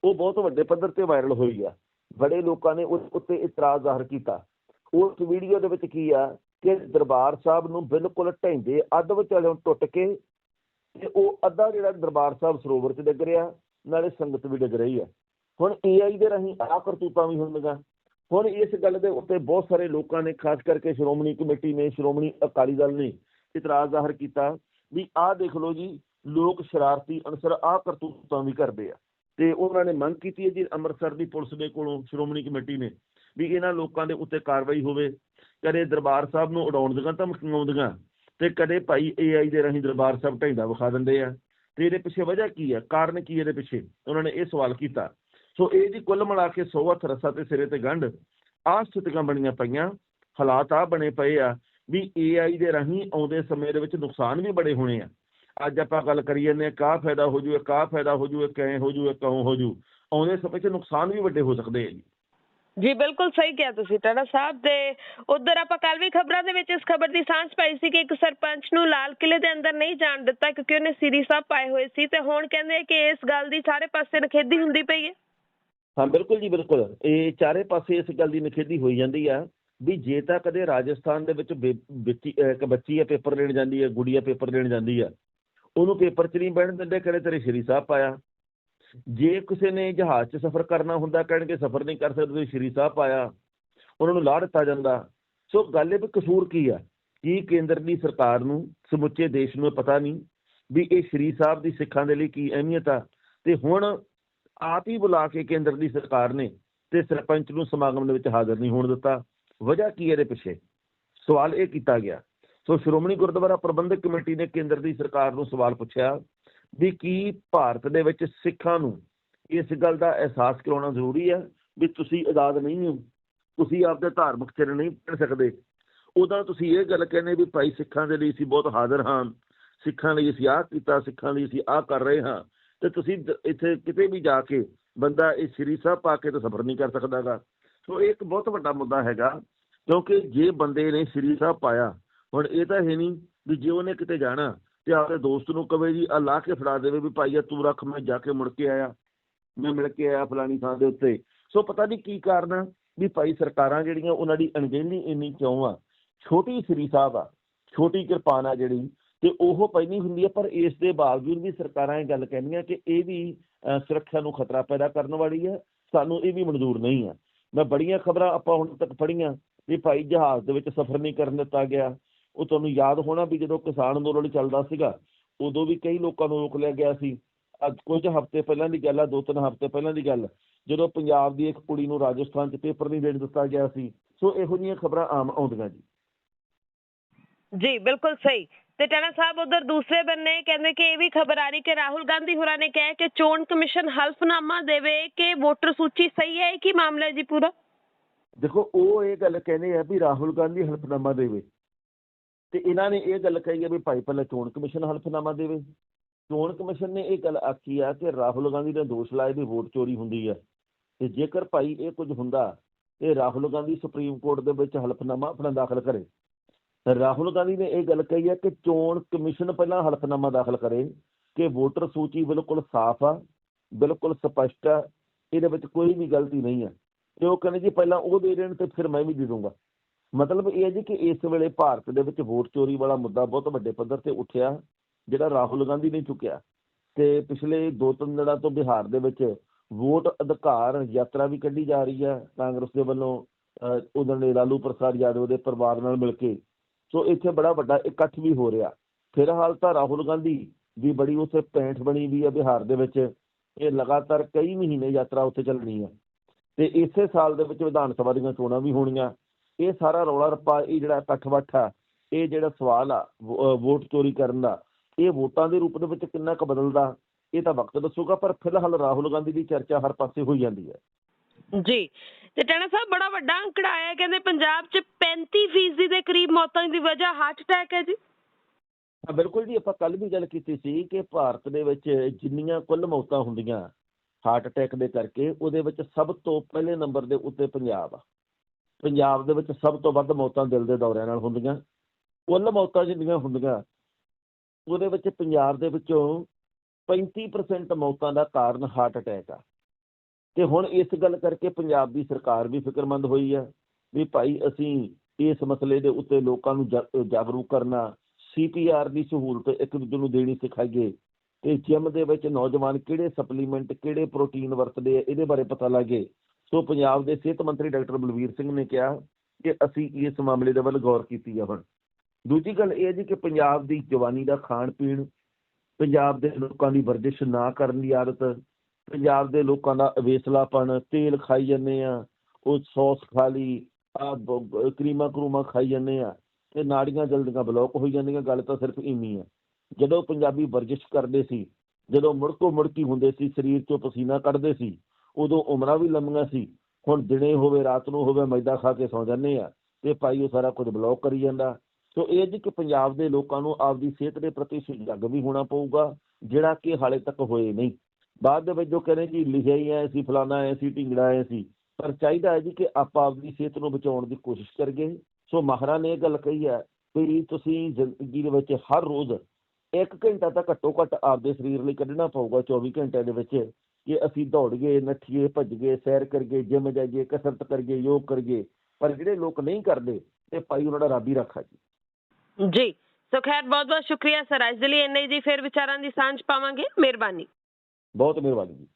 ਉਹ ਬਹੁਤ ਵੱਡੇ ਪੱਧਰ ਤੇ ਵਾਇਰਲ ਹੋਈ ਆ। ਬੜੇ ਲੋਕਾਂ ਨੇ ਉਸ ਉੱਤੇ ਇਤਰਾਜ਼ ਜ਼ਾਹਰ ਕੀਤਾ। ਉਸ ਵੀਡੀਓ ਦੇ ਵਿੱਚ ਕੀ ਆ ਕਿ ਦਰਬਾਰ ਸਾਹਿਬ ਨੂੰ ਬਿਲਕੁਲ ਢਹਿੰਦੇ ਅੱਧ ਵਿਚਾਲਿਓਂ ਟੁੱਟ ਕੇ ਤੇ ਉਹ ਅੱਧਾ ਜਿਹੜਾ ਦਰਬਾਰ ਸਾਹਿਬ ਸਰੋਵਰ 'ਚ ਡਿੱਗ ਰਿਹਾ, ਨਾਲੇ ਸੰਗਤ ਵੀ ਡਿੱਗ ਰਹੀ ਆ। ਹੁਣ AI ਦੇ ਰਾਹੀਂ ਆਹ ਕਰਤੂਤਾਂ ਵੀ ਹੁੰਦੀਆਂ। ਹੁਣ ਇਸ ਗੱਲ ਦੇ ਉੱਤੇ ਬਹੁਤ ਸਾਰੇ ਲੋਕਾਂ ਨੇ, ਖਾਸ ਕਰਕੇ ਸ਼੍ਰੋਮਣੀ ਕਮੇਟੀ ਨੇ, ਸ਼੍ਰੋਮਣੀ ਅਕਾਲੀ ਦਲ ਨੇ ਇਤਰਾਜ਼ ਜ਼ਾਹਰ ਕੀਤਾ ਵੀ ਆਹ ਦੇਖ ਲਓ ਜੀ, ਲੋਕ ਸ਼ਰਾਰਤੀ ਅਨਸਰ ਆਹ ਕਰਤੂਤਾਂ ਵੀ ਕਰਦੇ ਆ। ਤੇ ਉਹਨਾਂ ਨੇ ਮੰਗ ਕੀਤੀ ਹੈ ਜੀ ਅੰਮ੍ਰਿਤਸਰ ਦੀ ਪੁਲਿਸ ਦੇ ਕੋਲੋਂ, ਸ਼੍ਰੋਮਣੀ ਕਮੇਟੀ ਨੇ, ਵੀ ਇਹਨਾਂ ਲੋਕਾਂ ਦੇ ਉੱਤੇ ਕਾਰਵਾਈ ਹੋਵੇ, ਕਦੇ ਦਰਬਾਰ ਸਾਹਿਬ ਨੂੰ ਉਡਾਉਣ ਦੀਆਂ ਧਮਕੀਆਂ ਆਉਂਦੀਆਂ, ਤੇ ਕਦੇ ਭਾਈ AI ਦੇ ਰਾਹੀਂ ਦਰਬਾਰ ਸਾਹਿਬ ਢਾਈਦਾ ਵਿਖਾ ਦਿੰਦੇ ਆ, ਤੇ ਇਹਦੇ ਪਿੱਛੇ ਵਜ੍ਹਾ ਕੀ ਹੈ ਕਾਰਨ ਕੀ ਇਹਦੇ ਪਿੱਛੇ? ਉਹਨਾਂ ਨੇ ਇਹ ਸਵਾਲ ਕੀਤਾ। ਸੋ ਇਹ ਜੀ ਕੁੱਲ ਮਿਲਾ ਕੇ ਸੌ ਹੱਥ ਰਸਾ ਤੇ ਸਿਰੇ ਤੇ ਗੰਢ, ਆਹ ਸਥਿਤੀਆਂ ਬਣੀਆਂ ਪਈਆਂ, ਹਾਲਾਤ ਆ ਬਣੇ ਪਏ ਆ, ਵੀ AI ਦੇ ਰਾਹੀਂ ਆਉਂਦੇ ਸਮੇਂ ਦੇ ਵਿੱਚ ਨੁਕਸਾਨ ਵੀ ਬੜੇ ਹੋਣੇ ਆ। ਅੱਜ ਆਪਾਂ ਗੱਲ ਕਰੀ ਜਾਂਦੇ ਆ ਕਾਹ ਫਾਇਦਾ ਹੋ ਜੂ ਕਾਹ ਫਾਇਦਾ ਹੋ ਜੂ ਕਿਵੇਂ ਹੋ ਜੂ ਕਿਉਂ ਹੋ ਜੂ। ਆਉਂਦੇ ਸਮੇਂ 'ਚ ਨੁਕਸਾਨ ਵੀ ਵੱਡੇ ਹੋ ਸਕਦੇ ਆ ਜੀ। ਜੀ ਬਿਲਕੁਲ ਸਹੀ ਕਿਹਾ ਤੁਸੀਂ ਟਾਣਾ ਸਾਹਿਬ ਤੇ ਉਧਰ ਆਪਾਂ ਕੱਲ ਵੀ ਖਬਰਾਂ ਦੇ ਵਿੱਚ ਇਸ ਖਬਰ ਦੀ ਸਾਂਝ ਪਾਈ ਸੀ ਕਿ ਇੱਕ ਸਰਪੰਚ ਨੂੰ ਲਾਲ ਕਿਲੇ ਦੇ ਅੰਦਰ ਨਹੀਂ ਜਾਣ ਦਿੱਤਾ ਕਿਉਂਕਿ ਉਹਨੇ ਸੀਰੀ ਸਾਹਿਬ ਪਾਏ ਹੋਏ ਸੀ ਤੇ ਹੁਣ ਕਹਿੰਦੇ ਕਿ ਇਸ ਗੱਲ ਦੀ ਸਾਰੇ ਪਾਸੇ ਨਖੇਦੀ ਹੁੰਦੀ ਪਈ ਹੈ। ਹਾਂ ਬਿਲਕੁਲ ਜੀ ਬਿਲਕੁਲ। ਇਹ ਚਾਰੇ ਪਾਸੇ ਇਸ ਗੱਲ ਦੀ ਨਖੇਦੀ ਹੋਈ ਜਾਂਦੀ ਆ ਵੀ ਜੇ ਤਾਂ ਕਦੇ ਰਾਜਸਥਾਨ ਦੇ ਵਿੱਚ ਬੱਚੀ ਇੱਕ ਬੱਚੀ ਆ ਪੇਪਰ ਲੈਣ ਜਾਂਦੀ ਹੈ ਗੁੜੀਆ ਪੇਪਰ ਲੈਣ ਜਾਂਦੀ ਆ ਉਹਨੂੰ ਪੇਪਰ 'ਚ ਨਹੀਂ ਬਹਿਣ ਦਿੰਦੇ ਕਿਹੜੇ ਤੇਰੇ ਸ਼੍ਰੀ ਸਾਹਿਬ ਪਾਇਆ। ਜੇ ਕਿਸੇ ਨੇ ਜਹਾਜ਼ 'ਚ ਸਫ਼ਰ ਕਰਨਾ ਹੁੰਦਾ ਕਹਿਣਗੇ ਸਫ਼ਰ ਨਹੀਂ ਕਰ ਸਕਦੇ ਸ਼੍ਰੀ ਸਾਹਿਬ ਪਾਇਆ। ਉਹਨਾਂ ਨੂੰ ਲਾਹ ਦਿੱਤਾ ਜਾਂਦਾ। ਸੋ ਗੱਲ ਇਹ ਵੀ ਕਸੂਰ ਕੀ ਆ? ਕੀ ਕੇਂਦਰ ਦੀ ਸਰਕਾਰ ਨੂੰ, ਸਮੁੱਚੇ ਦੇਸ਼ ਨੂੰ ਇਹ ਪਤਾ ਨਹੀਂ ਵੀ ਇਹ ਸ਼੍ਰੀ ਸਾਹਿਬ ਦੀ ਸਿੱਖਾਂ ਦੇ ਲਈ ਕੀ ਅਹਿਮੀਅਤ ਆ? ਤੇ ਹੁਣ ਆਪ ਹੀ ਬੁਲਾ ਕੇ ਕੇਂਦਰ ਦੀ ਸਰਕਾਰ ਨੇ ਤੇ ਸਰਪੰਚ ਨੂੰ ਸਮਾਗਮ ਦੇ ਵਿੱਚ ਹਾਜ਼ਰ ਨਹੀਂ ਹੋਣ ਦਿੱਤਾ। ਵਜ੍ਹਾ ਕੀ ਹੈ ਇਹਦੇ ਪਿੱਛੇ? ਸਵਾਲ ਇਹ ਕੀਤਾ ਗਿਆ ਸੋ ਸ਼੍ਰੋਮਣੀ ਗੁਰਦੁਆਰਾ ਪ੍ਰਬੰਧਕ ਕਮੇਟੀ ਨੇ ਕੇਂਦਰ ਦੀ ਸਰਕਾਰ ਨੂੰ ਸਵਾਲ ਪੁੱਛਿਆ ਵੀ ਕੀ ਭਾਰਤ ਦੇ ਵਿੱਚ ਸਿੱਖਾਂ ਨੂੰ ਇਸ ਗੱਲ ਦਾ ਅਹਿਸਾਸ ਕਰਾਉਣਾ ਜ਼ਰੂਰੀ ਹੈ ਵੀ ਤੁਸੀਂ ਆਜ਼ਾਦ ਨਹੀਂ ਹੋ, ਤੁਸੀਂ ਆਪਦੇ ਧਾਰਮਿਕ ਚਿੰਨ੍ਹ ਨਹੀਂ ਪੜ ਸਕਦੇ। ਉਦੋਂ ਤੁਸੀਂ ਇਹ ਗੱਲ ਕਹਿੰਦੇ ਵੀ ਭਾਈ ਸਿੱਖਾਂ ਦੇ ਲਈ ਅਸੀਂ ਬਹੁਤ ਹਾਜ਼ਰ ਹਾਂ, ਸਿੱਖਾਂ ਲਈ ਅਸੀਂ ਆਹ ਕੀਤਾ, ਸਿੱਖਾਂ ਲਈ ਅਸੀਂ ਆਹ ਕਰ ਰਹੇ ਹਾਂ। ਤੇ ਤੁਸੀਂ ਇੱਥੇ ਕਿਤੇ ਵੀ ਜਾ ਕੇ ਬੰਦਾ ਇਹ ਸ੍ਰੀ ਸਾਹਿਬ ਪਾ ਕੇ ਤਾਂ ਸਫ਼ਰ ਨਹੀਂ ਕਰ ਸਕਦਾਗਾ। ਸੋ ਇਹ ਇੱਕ ਬਹੁਤ ਵੱਡਾ ਮੁੱਦਾ ਹੈਗਾ, ਕਿਉਂਕਿ ਜੇ ਬੰਦੇ ਨੇ ਸ੍ਰੀ ਸਾਹਿਬ ਪਾਇਆ ਹੁਣ ਇਹ ਤਾਂ ਹੈ ਨਹੀਂ ਵੀ ਜੇ ਉਹਨੇ ਕਿਤੇ ਜਾਣਾ ਤੇ ਆਪਣੇ ਦੋਸਤ ਨੂੰ ਕਵੇ ਜੀ ਆ ਲਾ ਕੇ ਫੜਾ ਦੇਵੇ ਵੀ ਭਾਈ ਆ ਤੂੰ ਰੱਖ, ਮੈਂ ਜਾ ਕੇ ਮੁੜ ਕੇ ਆਇਆ। ਮੈਂ ਮਿਲ ਕੇ ਆਇਆ ਫਲਾਣੀ ਥਾਂ ਦੇ ਉੱਤੇ। ਸੋ ਪਤਾ ਨਹੀਂ ਕੀ ਕਾਰਨ ਆ ਵੀ ਭਾਈ ਸਰਕਾਰਾਂ ਜਿਹੜੀਆਂ ਉਹਨਾਂ ਦੀ ਅਣਗਹਿਲੀ ਇੰਨੀ ਕਿਉਂ ਆ? ਛੋਟੀ ਸ੍ਰੀ ਸਾਹਿਬ ਆ, ਛੋਟੀ ਕਿਰਪਾਨ ਆ ਜਿਹੜੀ, ਤੇ ਉਹ ਪਹਿਲੀ ਹੁੰਦੀ ਹੈ ਪਰ ਇਸ ਦੇ ਬਾਵਜੂਦ ਵੀ ਸਰਕਾਰਾਂ ਇਹ ਗੱਲ ਕਹਿੰਦੀਆਂ ਕਿ ਇਹ ਵੀ ਸੁਰੱਖਿਆ ਨੂੰ ਖਤਰਾ ਪੈਦਾ ਕਰਨ ਵਾਲੀ ਹੈ ਸਾਨੂੰ ਇਹ ਵੀ ਮਨਜ਼ੂਰ ਨਹੀਂ ਹੈ ਮੈਂ ਬੜੀਆਂ ਖਬਰਾਂ ਆਪਾਂ ਹੁਣ ਤੱਕ ਪੜ੍ਹੀਆਂ ਵੀ ਭਾਈ ਜਹਾਜ਼ ਦੇ ਵਿੱਚ ਸਫ਼ਰ ਨਹੀਂ ਕਰਨ ਦਿੱਤਾ ਗਿਆ। ਉਹ ਤੁਹਾਨੂੰ ਯਾਦ ਹੋਣਾ ਵੀ ਜਦੋਂ ਕਿਸਾਨ ਅੰਦੋਲਨ ਚੱਲਦਾ ਸੀਗਾ ਉਦੋਂ ਵੀ ਕਈ ਲੋਕਾਂ ਨੂੰ ਰੋਕ ਲਿਆ ਗਿਆ ਸੀ। ਅੱਜ ਕੁਝ ਹਫ਼ਤੇ ਪਹਿਲਾਂ ਦੀ ਗੱਲ ਆ ਦੋ ਤਿੰਨ ਹਫ਼ਤੇ ਪਹਿਲਾਂ ਦੀ ਗੱਲ ਜਦੋਂ ਪੰਜਾਬ ਦੀ ਇੱਕ ਕੁੜੀ ਨੂੰ ਰਾਜਸਥਾਨ 'ਚ ਪੇਪਰ ਨਹੀਂ ਦੇਣ ਦਿੱਤਾ ਗਿਆ ਸੀ। ਸੋ ਇਹੋ ਜਿਹੀਆਂ ਖਬਰਾਂ ਆਮ ਆਉਂਦੀਆਂ ਜੀ। ਜੀ ਬਿਲਕੁਲ ਸਹੀ। ਤੇ ਟਾਣਾ ਸਾਹਿਬ ਉਧਰ ਦੂਸਰੇ ਬੰਨੇ ਕਹਿੰਦੇ ਕਿ ਇਹ ਵੀ ਖਬਰ ਆ ਰਹੀ ਕਿ ਰਾਹੁਲ ਗਾਂਧੀ ਹੋਰਾਂ ਨੇ ਕਿਹਾ ਕਿ ਚੋਣ ਕਮਿਸ਼ਨ ਹਲਫਨਾਮਾ ਦੇਵੇ ਕਿ ਵੋਟਰ ਸੂਚੀ ਸਹੀ ਹੈ ਕੀ ਮਾਮਲਾ ਜੀ ਪੂਰਾ? ਦੇਖੋ ਉਹ ਇਹ ਗੱਲ ਕਹਿੰਦੇ ਆ ਵੀ ਰਾਹੁਲ ਗਾਂਧੀ ਹਲਫਨਾਮਾ ਦੇਵੇ। ਤੇ ਇਹਨਾਂ ਨੇ ਇਹ ਗੱਲ ਕਹੀ ਹੈ ਵੀ ਭਾਈ ਪਹਿਲਾਂ ਚੋਣ ਕਮਿਸ਼ਨ ਹਲਫਨਾਮਾ ਦੇਵੇ। ਚੋਣ ਕਮਿਸ਼ਨ ਨੇ ਇਹ ਗੱਲ ਆਖੀ ਆ ਕਿ ਰਾਹੁਲ ਗਾਂਧੀ ਨੇ ਦੋਸ਼ ਲਾਏ ਵੀ ਵੋਟ ਚੋਰੀ ਹੁੰਦੀ ਹੈ ਤੇ ਜੇਕਰ ਭਾਈ ਇਹ ਕੁਝ ਹੁੰਦਾ, ਤੇ ਰਾਹੁਲ ਗਾਂਧੀ ਸੁਪਰੀਮ ਕੋਰਟ ਦੇ ਵਿੱਚ ਹਲਫਨਾਮਾ ਆਪਣਾ ਦਾਖਲ ਕਰੇ। ਰਾਹੁਲ ਗਾਂਧੀ ਨੇ ਇਹ ਗੱਲ ਕਹੀ ਹੈ ਕਿ ਚੋਣ ਕਮਿਸ਼ਨ ਪਹਿਲਾਂ ਹਲਫਨਾਮਾ ਦਾਖਲ ਕਰੇ ਕਿ ਵੋਟਰ ਸੂਚੀ ਬਿਲਕੁਲ ਸਾਫ਼ ਆ, ਬਿਲਕੁਲ ਸਪਸ਼ਟ ਆ, ਇਹਦੇ ਵਿੱਚ ਕੋਈ ਵੀ ਗਲਤੀ ਨਹੀਂ ਹੈ ਤੇ ਉਹ ਕਹਿੰਦੇ ਜੀ ਪਹਿਲਾਂ ਉਹ ਦੇ ਦੇਣ ਤੇ ਫਿਰ ਮੈਂ ਵੀ ਦੇ ਦੂੰਗਾ। ਮਤਲਬ ਇਹ ਹੈ ਜੀ ਕਿ ਇਸ ਵੇਲੇ ਭਾਰਤ ਦੇ ਵਿੱਚ ਵੋਟ ਚੋਰੀ ਵਾਲਾ ਮੁੱਦਾ ਬਹੁਤ ਵੱਡੇ ਪੱਧਰ ਤੇ ਉੱਠਿਆ, ਜਿਹੜਾ ਰਾਹੁਲ ਗਾਂਧੀ ਨੇ ਚੁੱਕਿਆ। ਤੇ ਪਿਛਲੇ ਦੋ ਤਿੰਨ ਦਿਨਾਂ ਤੋਂ ਬਿਹਾਰ ਦੇ ਵਿੱਚ ਵੋਟ ਅਧਿਕਾਰ ਯਾਤਰਾ ਵੀ ਕੱਢੀ ਜਾ ਰਹੀ ਹੈ। ਕਾਂਗਰਸ ਦੇ ਵੱਲੋਂ ਉਹਨਾਂ ਨੇ ਲਾਲੂ ਪ੍ਰਸਾਦ ਯਾਦਵ ਦੇ ਪਰਿਵਾਰ ਨਾਲ ਮਿਲ ਕੇ। ਸੋ ਇੱਥੇ ਬੜਾ ਵੱਡਾ ਇਕੱਠ ਵੀ ਹੋ ਰਿਹਾ। ਫਿਲਹਾਲ ਤਾਂ ਰਾਹੁਲ ਗਾਂਧੀ ਦੀ ਬੜੀ ਉੱਥੇ ਪੈਂਠ ਬਣੀ ਵੀ ਹੈ ਬਿਹਾਰ ਦੇ ਵਿੱਚ। ਇਹ ਲਗਾਤਾਰ ਕਈ ਮਹੀਨੇ ਯਾਤਰਾ ਉੱਥੇ ਚੱਲਣੀ ਹੈ। ਤੇ ਇਸੇ ਸਾਲ ਦੇ ਵਿੱਚ ਵਿਧਾਨ ਸਭਾ ਦੀਆਂ ਚੋਣਾਂ ਵੀ ਹੋਣੀਆਂ। ਇਹ ਸਾਰਾ ਰੌਲਾ ਰੱਪਾ ਇਹ ਜਿਹੜਾ ਇਕੱਠ ਆ ਇਹ ਜਿਹੜਾ ਸਵਾਲ ਆ ਵੋਟ ਚੋਰੀ ਕਰਨ ਦਾ ਇਹ ਵੋਟਾਂ ਦੇ ਰੂਪ ਦੇ ਵਿੱਚ ਕਿੰਨਾ ਕੁ ਬਦਲਦਾ ਇਹ ਤਾਂ ਵਕਤ ਦੱਸੂਗਾ ਪਰ ਫਿਲਹਾਲ ਰਾਹੁਲ ਗਾਂਧੀ ਦੀ ਚਰਚਾ ਹਰ ਪਾਸੇ ਹੋਈ ਜਾਂਦੀ ਹੈ। ਜੀ ਤੇ ਟੈਣਾ ਸਾਹਿਬ ਬੜਾ ਵੱਡਾ ਅੰਕੜਾ ਆਇਆ ਕਹਿੰਦੇ ਪੰਜਾਬ 'ਚ 35% ਦੇ ਕਰੀਬ ਮੌਤਾਂ ਦੀ ਵਜ੍ਹਾ ਹਾਰਟ ਅਟੈਕ ਹੈ ਜੀ। ਹਾਂ ਬਿਲਕੁਲ ਜੀ ਆਪਾਂ ਕੱਲ ਵੀ ਗੱਲ ਕੀਤੀ ਸੀ ਕਿ ਭਾਰਤ ਦੇ ਵਿੱਚ ਜਿੰਨੀਆਂ ਕੁੱਲ ਮੌਤਾਂ ਹੁੰਦੀਆਂ ਹਾਰਟ ਅਟੈਕ ਦੇ ਕਰਕੇ ਉਹਦੇ ਵਿੱਚ ਸਭ ਤੋਂ ਪਹਿਲੇ ਨੰਬਰ ਦੇ ਉੱਤੇ ਪੰਜਾਬ ਆ। ਪੰਜਾਬ ਦੇ ਵਿੱਚ ਸਭ ਤੋਂ ਵੱਧ ਮੌਤਾਂ ਦਿਲ ਦੇ ਦੌਰਿਆਂ ਨਾਲ ਹੁੰਦੀਆਂ, ਕੁੱਲ ਮੌਤਾਂ ਜਿੰਨੀਆਂ ਹੁੰਦੀਆਂ, ਉਹਦੇ ਵਿੱਚ ਪੰਜਾਬ ਦੇ ਵਿੱਚੋਂ 35% ਮੌਤਾਂ ਦਾ ਕਾਰਨ ਹਾਰਟ ਅਟੈਕ ਆ। ਤੇ ਹੁਣ ਇਸ ਗੱਲ ਕਰਕੇ ਪੰਜਾਬ ਦੀ ਸਰਕਾਰ ਵੀ ਫਿਕਰਮੰਦ ਹੋਈ ਆ ਵੀ ਭਾਈ ਅਸੀਂ ਇਸ ਮਸਲੇ ਦੇ ਉੱਤੇ ਲੋਕਾਂ ਨੂੰ ਜਾ- ਜਾਗਰੂਕ ਕਰਨਾ ਸੀਪੀਆਰ ਦੀ ਸਹੂਲਤ ਇੱਕ ਦੂਜੇ ਨੂੰ ਦੇਣੀ ਸਿਖਾਈਏ, ਤੇ ਜਿਮ ਦੇ ਵਿੱਚ ਨੌਜਵਾਨ ਕਿਹੜੇ ਸਪਲੀਮੈਂਟ ਕਿਹੜੇ ਪ੍ਰੋਟੀਨ ਵਰਤਦੇ ਆ, ਇਹਦੇ ਬਾਰੇ ਪਤਾ ਲੱਗੇ ਸੋ ਪੰਜਾਬ ਦੇ ਸਿਹਤ ਮੰਤਰੀ ਡਾਕਟਰ ਬਲਵੀਰ ਸਿੰਘ ਨੇ ਕਿਹਾ ਕਿ ਅਸੀਂ ਇਸ ਮਾਮਲੇ ਦੇ ਵੱਲ ਗੌਰ ਕੀਤੀ ਆ ਹੁਣ। ਦੂਜੀ ਗੱਲ ਇਹ ਹੈ ਜੀ ਕਿ ਪੰਜਾਬ ਦੀ ਜਵਾਨੀ ਦਾ ਖਾਣ ਪੀਣ ਪੰਜਾਬ ਦੇ ਲੋਕਾਂ ਦੀ ਵਰਜਿਸ਼ ਨਾ ਕਰਨ ਦੀ ਆਦਤ, ਪੰਜਾਬ ਦੇ ਲੋਕਾਂ ਦਾ ਅਵੇਸਲਾਪਣ ਤੇਲ ਖਾਈ ਜਾਂਦੇ ਆ, ਉਹ ਸੌਸ ਖਾ ਲਈ ਆ ਕਰੀਮਾ ਕਰੂਮਾ ਖਾਈ ਜਾਂਦੇ ਆ, ਤੇ ਨਾੜੀਆਂ ਜਲਦੀਆਂ ਬਲੌਕ ਹੋਈ ਜਾਂਦੀਆਂ, ਗੱਲ ਤਾਂ ਸਿਰਫ ਇੰਨੀ ਆ। ਜਦੋਂ ਪੰਜਾਬੀ ਵਰਜਿਸ਼ ਕਰਦੇ ਸੀ, ਜਦੋਂ ਮੁੜਕੋ ਮੁੜਕੀ ਹੁੰਦੇ ਸੀ, ਸਰੀਰ ਚੋਂ ਪਸੀਨਾ ਕੱਢਦੇ ਸੀ ਉਦੋਂ ਉਮਰਾਂ ਵੀ ਲੰਮੀਆਂ ਸੀ। ਹੁਣ ਦਿਨੇ ਹੋਵੇ, ਰਾਤ ਨੂੰ ਹੋਵੇ, ਮੈਦਾ ਖਾ ਕੇ ਸੌਂ ਜਾਂਦੇ ਆ ਤੇ ਭਾਈ ਉਹ ਸਾਰਾ ਕੁਝ ਬਲੌਕ ਕਰੀ ਜਾਂਦਾ। ਸੋ ਇਹ ਜੀ ਕਿ ਪੰਜਾਬ ਦੇ ਲੋਕਾਂ ਨੂੰ ਆਪਦੀ ਸਿਹਤ ਦੇ ਪ੍ਰਤੀ ਸੁਜਾਗ ਵੀ ਹੋਣਾ ਪਊਗਾ, ਜਿਹੜਾ ਕਿ ਹਾਲੇ ਤੱਕ ਹੋਏ ਨਹੀਂ। ਬਾਅਦ ਦੇ ਵਿੱਚ ਜੋ ਕਹਿੰਦੇ ਜੀ, ਲਿਖਿਆ ਹੀ ਐ ਸੀ, ਫਲਾਣਾ ਐ ਸੀ, ਢਿੰਗੜਾ ਐ ਸੀ, ਪਰ ਚਾਹੀਦਾ ਹੈ ਜੀ ਕਿ ਆਪਾਂ ਆਪਦੀ ਸਿਹਤ ਨੂੰ ਬਚਾਉਣ ਦੀ ਕੋਸ਼ਿਸ਼ ਕਰੀਏ। ਸੋ ਮਾਹਰਾਂ ਨੇ ਇਹ ਗੱਲ ਕਹੀ ਹੈ ਵੀ ਤੁਸੀਂ ਜ਼ਿੰਦਗੀ ਦੇ ਵਿੱਚ ਹਰ ਰੋਜ਼ ਇੱਕ ਘੰਟਾ ਤਾਂ ਘੱਟੋ ਘੱਟ ਆਪਦੇ ਸਰੀਰ ਲਈ ਕੱਢਣਾ ਪਊਗਾ 24 ਘੰਟਿਆਂ ਦੇ ਵਿੱਚ। ਕਿ ਅਸੀਂ ਦੌੜੀਏ ਨੱਠੀਏ ਭੱਜੀਏ ਸੈਰ ਕਰੀਏ ਜਿਮ ਜਾਈਏ ਕਸਰਤ ਕਰੀਏ ਯੋਗ ਕਰੀਏ ਪਰ ਜਿਹੜੇ ਲੋਕ ਨਹੀਂ ਕਰਦੇ ਤੇ ਭਾਈ ਉਹਨਾਂ ਦਾ ਰੱਬ ਹੀ ਰੱਖਾ ਜੀ। ਜੀ ਸੋ ਖੈਰ ਬਹੁਤ ਬਹੁਤ ਸ਼ੁਕਰੀਆ ਸਰ ਅੱਜ ਦੇ ਲਈ ਇੰਨਾ ਜੀ ਫਿਰ ਵਿਚਾਰਾਂ ਦੀ ਸਾਂਝ ਪਾਵਾਂਗੇ। ਮਿਹਰਬਾਨੀ। ਬਹੁਤ ਮਿਹਰਬਾਨੀ ਜੀ।